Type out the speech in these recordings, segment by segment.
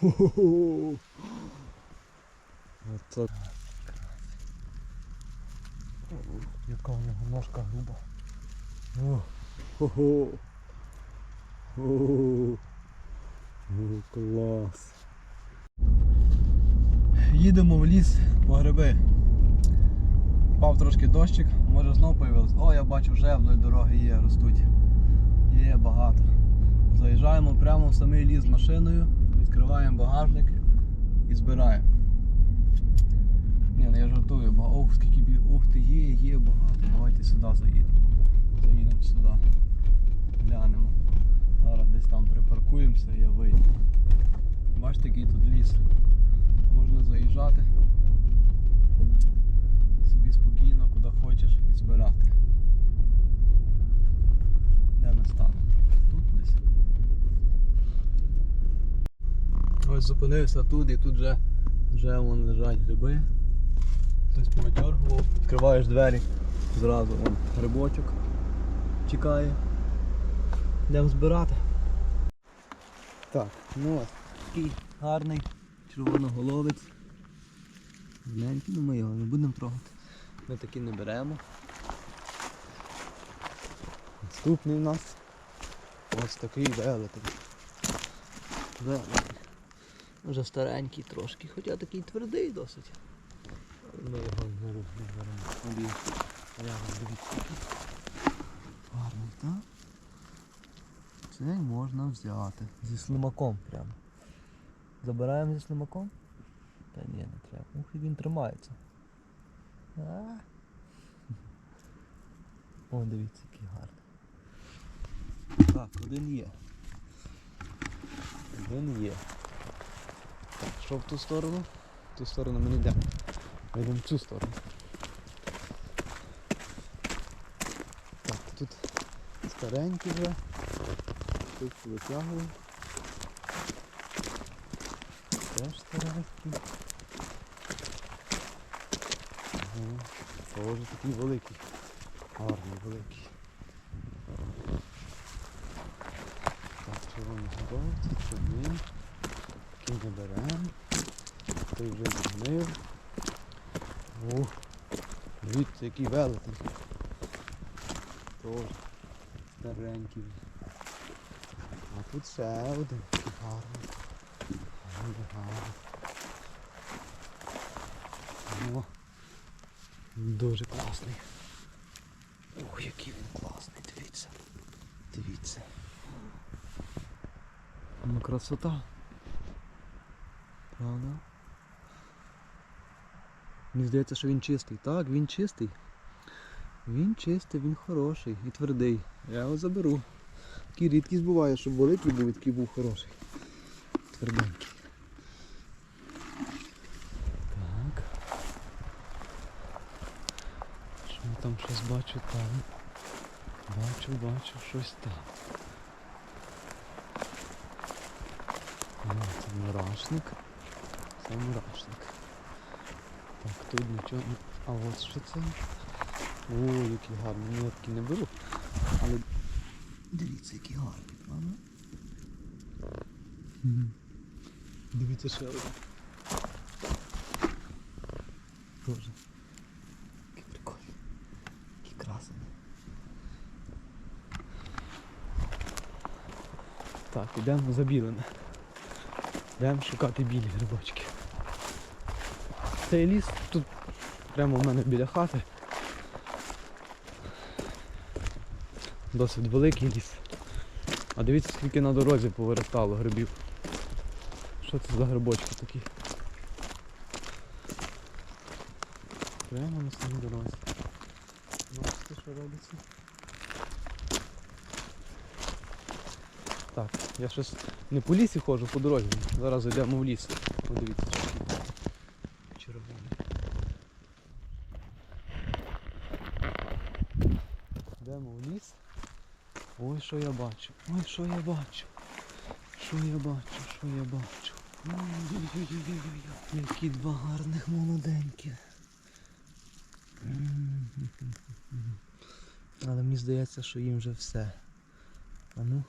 Хо-хо-хо. Оце. Яка у нього ножка груба. О, клас. Їдемо в ліс по гриби. Впав трошки дощик, може знов появилось. О, я бачу, вже вдоль дороги є, ростуть. Є багато. Заїжджаємо прямо в самий ліс машиною, відкриваємо багажник і збираємо. Ні, ну я жартую, бо ох, скільки бі... Ух ти, є, є багато. Давайте сюди заїдемо. Заїдемо сюди. Глянемо. Зараз десь там припаркуємося і я вийду. Бачите, який тут ліс. Можна заїжджати собі спокійно, куди хочеш і збирати. Де ми станемо? Тут десь. Ось зупинився тут і тут вже, вже вон лежать гриби. Хтось повидергував. Відкриваєш двері, зразу вон грибочок чекає. Йдемо збирати. Так, ну ось такий гарний червоноголовець. Гляньте, ну ми його не будемо трогати. Ми такі не беремо. Наступний у нас ось такий велетень. Велетень. Вже старенький трошки, хоча такий твердий досить. Ми його не ру- не беремо. Обій. Рядом дивіться. який. Гарний, так? Цей можна взяти. Зі слимаком прямо. Забираємо зі слимаком? Та ні, не треба. Ух, і він тримається. А. О, дивіться, який гарний. Так, один є. Один є. Що в ту сторону? В ту сторону ми не йдемо. Ми йдемо в цю сторону. Так, тут старенький вже. Тут витягуємо. Теж старенький. Ага. Такий великий. Гарний великий. Так, червоний горовці, чорний. Такий не. Той вже відмив. О, дивіться, який велетень. Тоже старенький. А тут ще один гарний. Гарний, гарний. О, дуже класний. Ох, який він класний, дивіться. Дивіться. Ну красота. Правда? Мені здається, що він чистий. Так, він чистий. Він чистий, він хороший і твердий. Я його заберу. Такий рідкість буває, щоб великий був і був хороший. Тверденький. Так. Що я там щось бачу там? Бачу, бачу щось там. О, це мурашник. Це мурашник. Так, тут нічого. А от що це? О, який гарний. Ну, не беру. Але дивіться, який гарний, правда? Дивіться ще один. Тоже. Який прикольний. Який красивий. Так, ідемо за білими. Йдемо шукати білі грибочки. Цей ліс тут прямо в мене біля хати. Досить великий ліс. А дивіться скільки на дорозі повиростало грибів. Що це за грибочки такі? Прямо на самій дорозі. Бачите, що робиться? Так, я щось не по лісі ходжу, по дорозі. Зараз йдемо в ліс. Подивіться, червоний. Йдемо в ліс. Ой, що я бачу. Ой, що я бачу. Що я бачу, що я бачу. Які два гарних молоденькі. Але мені здається, що їм вже все. А ну.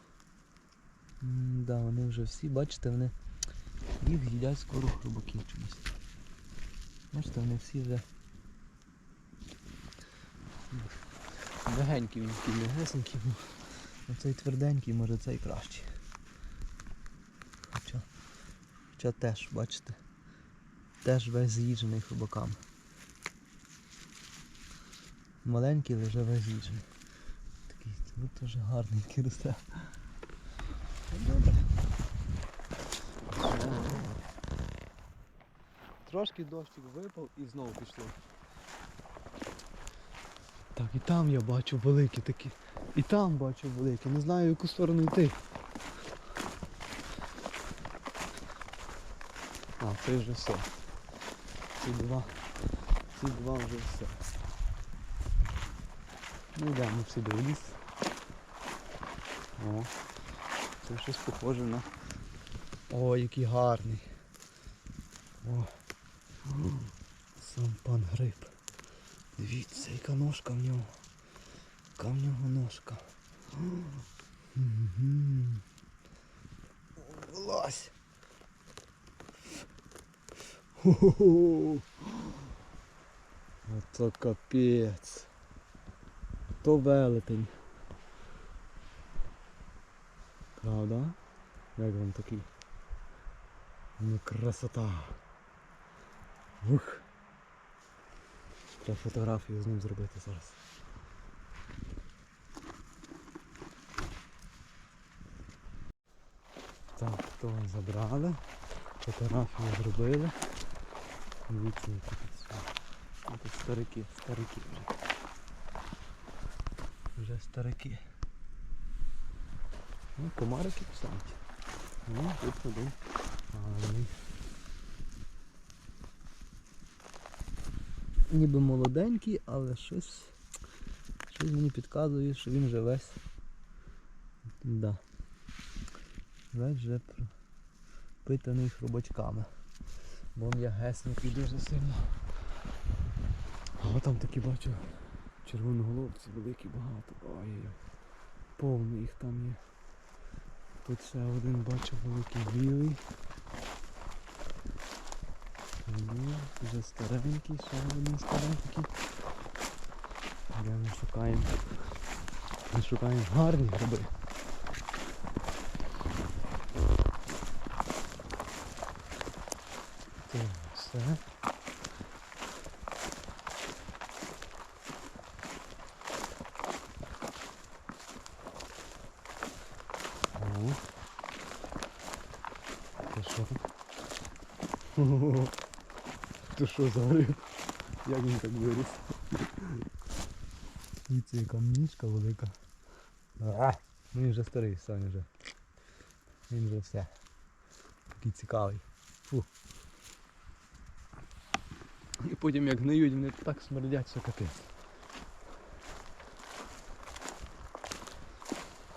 М, Да, вони вже всі, бачите, вони їх їдять скоро хробаки чомусь. Бачите, вони всі вже легенькі, він такий легесенький, ну, оцей тверденький, може цей кращий. Хоча, хоча теж, бачите, теж весь з'їджений хробаками. Маленький, але вже весь з'їджений. Такий, ну теж гарненький росте. Трошки дощик випав і знову пішло. Так, і там я бачу великі такі. І там бачу великі. Не знаю в яку сторону йти. А, це вже все. Ці два. Ці два вже все. Ну йдемо сюди в ліс. Це щось похоже на... О, який гарний. О. Сам пан гриб. Дивіться, яка ножка в нього. Яка в нього ножка. Хо-хо-хо. Ото капець. То велетень. Правда? Як вам такий? Ну красота. Ух. Треба фотографію з ним зробити зараз. Так, то забрали. Фотографію зробили. Дивіться, які старики, старики вже. Вже старики. Ну, комарики писають. Ну, тут один. Гарний. Ніби молоденький, але щось, щось мені підказує, що він вже весь. Да. Весь вже пропитаний хробачками. Вон я гесенький дуже сильно. А там такі бачу червоноголовці великі багато. Ой-ой-ой. Повно їх там є. Тут ще один бачу великий білий. Ну, вже старенький, ще один старенький. Де ми шукаємо. Ми шукаємо гарні гриби. Це все. Це що? Ого. Що за гриб? Як він так виріс? І це яка велика. А, ну він вже старий, Саня вже. Він вже все. Такий цікавий. Фу. І потім як гниють, вони так смердять, що капець.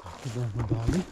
Так, ідемо далі.